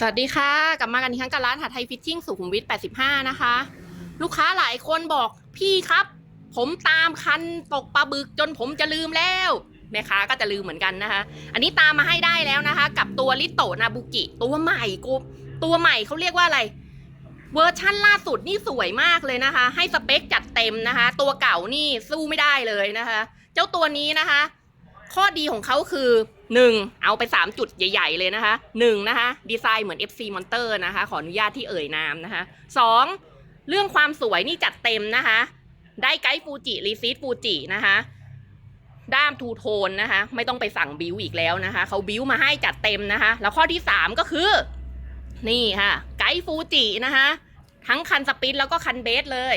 สวัสดีค่ะ กลับมากันอีกครั้งกับร้านหัดไทยฟิตติ้งสุขุมวิท 85 นะคะ ลูกค้าหลายคนบอกพี่ครับ ผมตามคันตกปลาบึกจนผมจะลืมแล้วแม่ค้าก็จะลืมเหมือนกันนะคะ อันนี้ตามมาให้ได้แล้วนะคะ กับตัวลิโตนาบุกิ ตัวใหม่กูตัวใหม่เขาเรียกว่าอะไร เวอร์ชั่นล่าสุดนี่สวยมากเลยนะคะ ให้สเปคจัดเต็มนะคะ ตัวเก่านี่สู้ไม่ได้เลยนะคะ เจ้าตัวนี้นะคะ ข้อดีของเขาคือ หนึ่งเอาไป 3 จุดใหญ่ๆ เลยนะคะหนึ่งนะคะดีไซน์เหมือน FC Monster นะคะ ขออนุญาตที่เอ่ยนามนะคะสองเรื่องความสวยนี่จัดเต็มนะคะ ได้ไกด์ฟูจิรีซีดฟูจินะคะด้ามทูโทนนะคะ ไม่ต้องไปสั่งบิวอีกแล้วนะคะเขาบิวมาให้จัดเต็มนะคะ แล้วข้อที่ 3 ก็คือ นี่ค่ะ ไกด์ฟูจินะคะ ทั้งคันสปินแล้วก็คันเบสเลย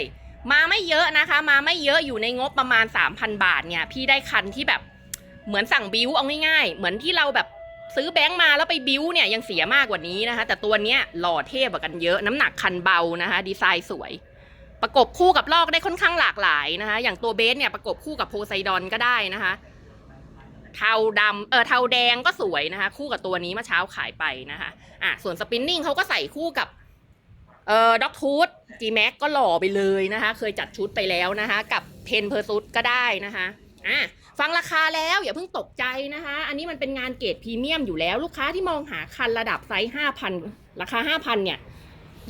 มาไม่เยอะนะคะ มาไม่เยอะอยู่ในงบประมาณ 3,000 บาทเนี่ย พี่ได้คันที่แบบ เหมือนสั่งบิวเอาง่ายๆ เหมือนที่เราแบบซื้อแบงค์มาแล้วไปบิวเนี่ยยังเสียมากกว่านี้นะคะ แต่ตัวเนี้ยหล่อเทพกว่ากันเยอะน้ำหนักคันเบานะคะ ดีไซน์สวย ประกบคู่กับลอกได้ค่อนข้างหลากหลายนะคะ อย่างตัวเบสเนี่ยประกบคู่กับโพไซดอนก็ได้นะคะเทาดำเออเทาแดงก็สวยนะคะ คู่กับตัวนี้เมื่อเช้าขายไปนะคะอะส่วนสปินนิ่งเขาก็ใส่คู่กับเอ่อด็อกทูธจีแม็กก็หล่อไปเลยนะคะ เคยจัดชุดไปแล้วนะคะ กับเพนเพอร์ซุตก็ได้นะคะ อะฟังราคาแล้วอย่าเพิ่งตกใจนะคะ อันนี้มันเป็นงานเกรดพรีเมียมอยู่แล้ว ลูกค้าที่มองหาคันระดับไซส์ห้าพันราคาห้าพันเนี่ย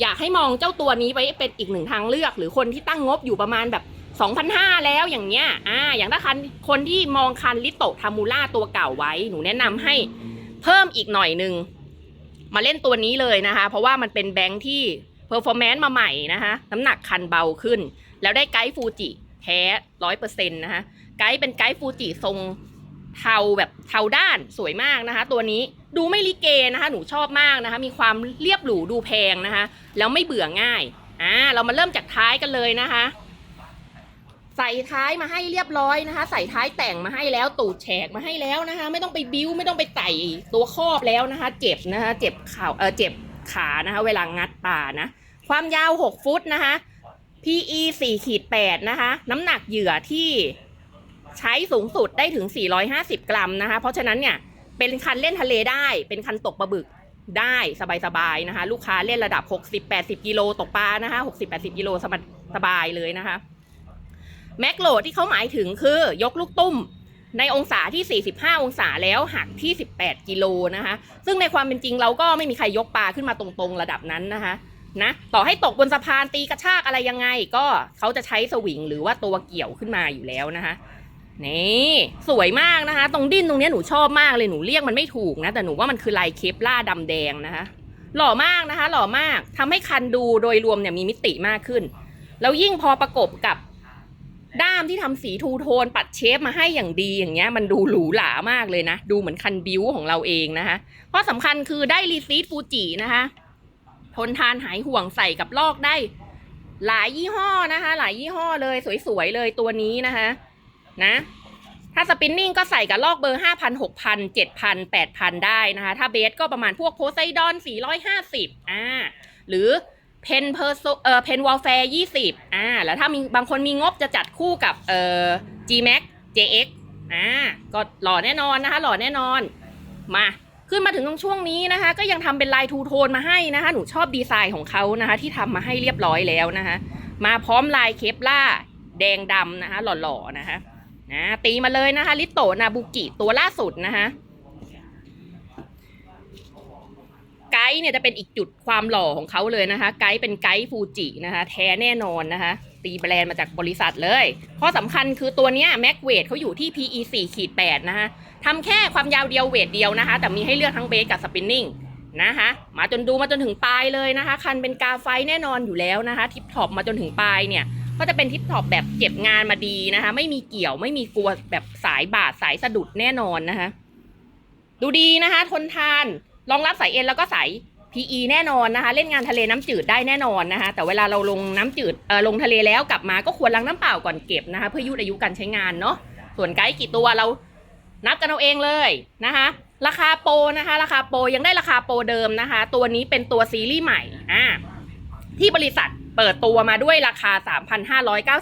อยากให้มองเจ้าตัวนี้ไว้เป็นอีกหนึ่งทางเลือก หรือคนที่ตั้งงบอยู่ประมาณแบบสองพันห้าแล้วอย่างเงี้ย อ่า อย่างถ้าคันคนที่มองคันลิโตทามูล่าตัวเก่าไว้ หนูแนะนำให้เพิ่มอีกหน่อยหนึ่ง มาเล่นตัวนี้เลยนะคะ เพราะว่ามันเป็นแบงค์ที่เพอร์ฟอร์แมนซ์มาใหม่นะคะ น้ำหนักคันเบาขึ้น แล้วได้ไกด์ฟูจิแท้ร้อยเปอร์เซ็นต์นะคะ ไกด์เป็นไกด์ฟูจิทรงเทาแบบเทาด้านสวยมากนะคะ ตัวนี้ดูไม่ลิเกนะคะ หนูชอบมากนะคะ มีความเรียบหรูดูแพงนะคะ แล้วไม่เบื่อง่ายอ่าเรามาเริ่มจากท้ายกันเลยนะคะ ใส่ท้ายมาให้เรียบร้อยนะคะ ใส่ท้ายแต่งมาให้แล้วตูดแฉกมาให้แล้วนะคะ ไม่ต้องไปบิ้วไม่ต้องไปไต่ตัวครอบแล้วนะคะ เจ็บนะคะ เจ็บเข่าเออเจ็บขานะคะ เวลางัดป่านะ ความยาว 6 ฟุตนะคะ PE 4ขีด8นะคะ น้ำหนักเหยื่อที่ ใช้สูงสุดได้ถึง 450 กรัมนะคะ เพราะฉะนั้นเนี่ยเป็นคันเล่นทะเลได้ เป็นคันตกปลาบึกได้สบายๆนะคะ ลูกค้าเล่นระดับ 60-80 กิโลตกปลานะคะ60-80 กิโลสบสบายเลยนะคะ แม็กโหลดที่เขาหมายถึงคือยกลูกตุ้มในองศาที่ 45 องศาแล้วหักที่ 18 กิโลนะคะ ซึ่งในความเป็นจริงเราก็ไม่มีใครยกปลาขึ้นมาตรงๆระดับนั้นนะคะนะต่อให้ตกบนสะพานตีกระชากอะไรยังไง ก็เขาจะใช้สวิงหรือว่าตัวเกี่ยวขึ้นมาอยู่แล้วนะคะ นี่สวยมากนะคะ ตรงดิ้นตรงนี้หนูชอบมากเลยหนูเรียกมันไม่ถูกนะ แต่หนูว่ามันคือลายเคปล่าดำแดงนะคะ หล่อมากนะคะ หล่อมากทำให้คันดูโดยรวมเนี่ยมีมิติมากขึ้น แล้วยิ่งพอประกบกับด้ามที่ทำสีทูโทนปัดเชฟมาให้อย่างดีอย่างเงี้ย มันดูหรูหรามากเลยนะ ดูเหมือนคันบิวของเราเองนะคะเพราะสำคัญคือได้รีซีดฟูจินะคะ ทนทานหายห่วงใส่กับลอกได้ หลายยี่ห้อนะคะ หลายยี่ห้อเลยสวยๆเลยตัวนี้นะคะ นะ ถ้าสปินนิ่งก็ใส่กับลอกเบอร์ห้าพันหกพันเจ็ดพันแปดพันได้นะคะ ถ้าเบสก็ประมาณพวกโพไซดอนสี่ร้อยห้าสิบอ่า หรือเพนเพอร์โซเอ่อเพนวอลแฟร์ยี่สิบอ่า แล้วถ้ามีบางคนมีงบจะจัดคู่กับเอ่อ G Max JX อ่า ก็หล่อแน่นอนนะคะ หล่อแน่นอน มาขึ้นมาถึงตรงช่วงนี้นะคะ ก็ยังทำเป็นลายทูโทนมาให้นะคะ หนูชอบดีไซน์ของเขานะคะ ที่ทำมาให้เรียบร้อยแล้วนะคะ มาพร้อมลายเคปล่าแดงดำนะคะ หล่อๆนะคะ นะตีมาเลยนะคะ ลิโตนาบุกิตัวล่าสุดนะคะไกด์เนี่ยจะเป็นอีกจุดความหล่อของเขาเลยนะคะ ไกด์เป็นไกด์ฟูจินะคะ แท้แน่นอนนะคะ ตีแบรนด์มาจากบริษัทเลย ข้อสำคัญคือตัวเนี้ยแม็กเวทเขาอยู่ที่ PE 4ขีด8นะคะทำแค่ความยาวเดียวเวทเดียวนะคะ แต่มีให้เลือกทั้งเบสกับสปินนิ่งนะคะมาจนดูมาจนถึงปลายเลยนะคะ คันเป็นกาไฟแน่นอนอยู่แล้วนะคะ ทิปท็อปมาจนถึงปลายเนี่ย ก็จะเป็นทิปท็อปแบบเก็บงานมาดีนะคะ ไม่มีเกี่ยวไม่มีกลัวแบบสายบาดสายสะดุดแน่นอนนะคะ ดูดีนะคะ ทนทานรองรับสายเอ็นแล้วก็สาย PE แน่นอนนะคะ เล่นงานทะเลน้ำจืดได้แน่นอนนะคะ แต่เวลาเราลงน้ำจืดเออลงทะเลแล้วกลับมาก็ควรล้างน้ำเปล่าก่อนเก็บนะคะ เพื่อยืดอายุการใช้งานเนาะส่วนไกด์กี่ตัวเรานับกันเอาเองเลยนะคะ ราคาโปรนะคะ ราคาโปรยังได้ราคาโปรเดิมนะคะ ตัวนี้เป็นตัวซีรีส์ใหม่อ่าที่บริษัท เปิดตัวมาด้วยราคา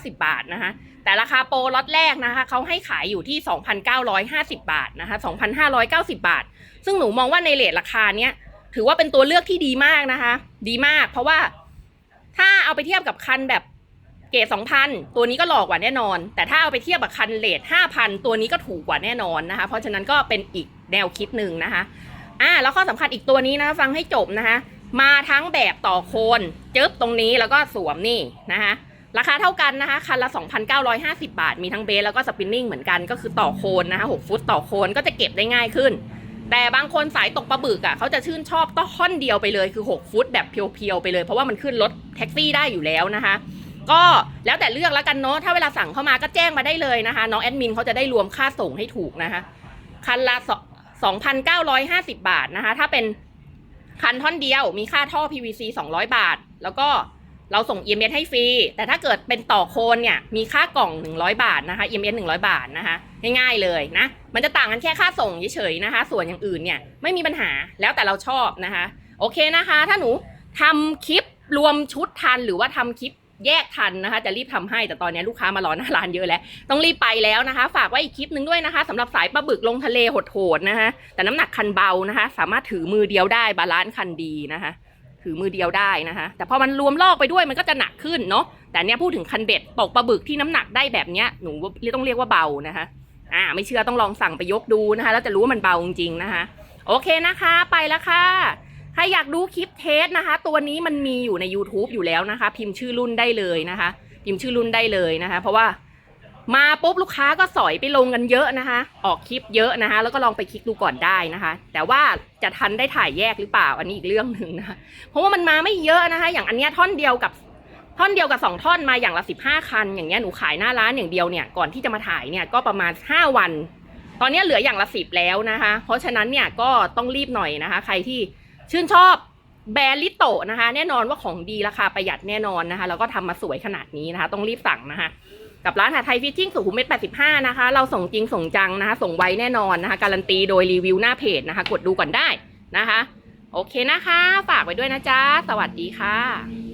3,590 บาทนะคะแต่ราคาโปรล็อตแรกนะคะเขาให้ขายอยู่ที่ 2,950 บาทนะคะ2,590 บาท ซึ่งหนูมองว่าในเลทราคาเนี้ยถือว่าเป็นตัวเลือกที่ดีมากนะคะ ดีมาก เพราะว่าถ้าเอาไปเทียบกับคันแบบเกรดสองพันตัวนี้ก็หลอกกว่าแน่นอน แต่ถ้าเอาไปเทียบกับคันเลทห้าพันตัวนี้ก็ถูกกว่าแน่นอนนะคะ เพราะฉะนั้นก็เป็นอีกแนวคิดหนึ่งนะคะอ่าแล้วข้อสำคัญอีกตัวนี้นะฟังให้จบนะคะ มาทั้งแบบต่อโคนจึ๊บตรงนี้แล้วก็สวมนี่นะคะราคาเท่ากันนะคะ คันละ 2,950 บาท มีทั้งเบสแล้วก็สปินนิ่งเหมือนกันก็คือต่อโคนนะคะ6ฟุตต่อโคนก็จะเก็บได้ง่ายขึ้น แต่บางคนสายตกปลาบึกอะเขาจะชื่นชอบต้อท่อนเดียวไปเลยคือ 6 ฟุตแบบเพียวๆไปเลย เพราะว่ามันขึ้นรถแท็กซี่ได้อยู่แล้วนะคะ ก็แล้วแต่เลือกแล้วกันเนาะถ้าเวลาสั่งเข้ามาก็แจ้งมาได้เลยนะคะน้องแอดมินเขาจะได้รวมค่าส่งให้ถูกนะคะ คันละสองพันเก้าร้อยห้าสิบาทนะคะ ถ้าเป็น คันท่อนเดียวมีค่าท่อ PVC 200 บาท แล้วก็เราส่ง EMS ให้ฟรี แต่ถ้าเกิดเป็นต่อโคนเนี่ย มีค่ากล่อง 100 บาทนะคะ EMS 100 บาทนะคะ ง่ายๆเลยนะ มันจะต่างกันแค่ค่าส่งเฉยๆนะคะ ส่วนอย่างอื่นเนี่ยไม่มีปัญหา แล้วแต่เราชอบนะคะ โอเคนะคะ ถ้าหนูทำคลิปรวมชุดทันหรือว่าทำคลิป แยกทันนะคะ จะรีบทำให้แต่ตอนนี้ลูกค้ามารอหน้าร้านเยอะแล้ว ต้องรีบไปแล้วนะคะ ฝากไว้อีกคลิปหนึ่งด้วยนะคะสำหรับสายปลาบึกลงทะเลโหดๆนะคะ แต่น้ำหนักคันเบานะคะ สามารถถือมือเดียวได้บาลานซ์คันดีนะคะถือมือเดียวได้นะคะ แต่พอมันรวมลอกไปด้วยมันก็จะหนักขึ้นเนาะแต่เนี้ยพูดถึงคันเบ็ดตกปลาบึกที่น้ำหนักได้แบบเนี้ยหนูต้องเรียกว่าเบานะคะอ่าไม่เชื่อต้องลองสั่งไปยกดูนะคะ แล้วจะรู้ว่ามันเบาจริงๆนะคะ โอเคนะคะ ไปแล้วค่ะ ใครอยากดูคลิปเทสนะคะ ตัวนี้มันมีอยู่ใน YouTube อยู่แล้วนะคะ พิมพ์ชื่อรุ่นได้เลยนะคะ พิมพ์ชื่อรุ่นได้เลยนะคะ เพราะว่ามาปุ๊บลูกค้าก็สอยไปลงกันเยอะนะคะ ออกคลิปเยอะนะคะ แล้วก็ลองไปคลิกดูก่อนได้นะคะ แต่ว่าจะทันได้ถ่ายแยกหรือเปล่าอันนี้อีกเรื่องหนึ่งนะคะเพราะว่ามันมาไม่เยอะนะคะ อย่างอันเนี้ยท่อนเดียวกับท่อนเดียวกับสองท่อนมาอย่างละสิบห้าคัน อย่างเงี้ยหนูขายหน้าร้านอย่างเดียวเนี่ยก่อนที่จะมาถ่ายเนี่ยก็ประมาณห้าวัน ตอนนี้เหลืออย่างละสิบแล้วนะคะ เพราะฉะนั้นเนี่ยก็ต้องรีบหน่อยนะคะ ใครที่ ชื่นชอบแบรนด์ลิโตนะคะ แน่นอนว่าของดีราคาประหยัดแน่นอนนะคะ แล้วก็ทำมาสวยขนาดนี้นะคะ ต้องรีบสั่งนะคะ กับร้านหาไทยฟิชชิ่งสุขุมวิท85 นะคะ เราส่งจริงส่งจังนะคะ ส่งไวแน่นอนนะคะ การันตีโดยรีวิวหน้าเพจนะคะ กดดูก่อนได้นะคะ โอเคนะคะ ฝากไว้ด้วยนะจ๊ะ สวัสดีค่ะ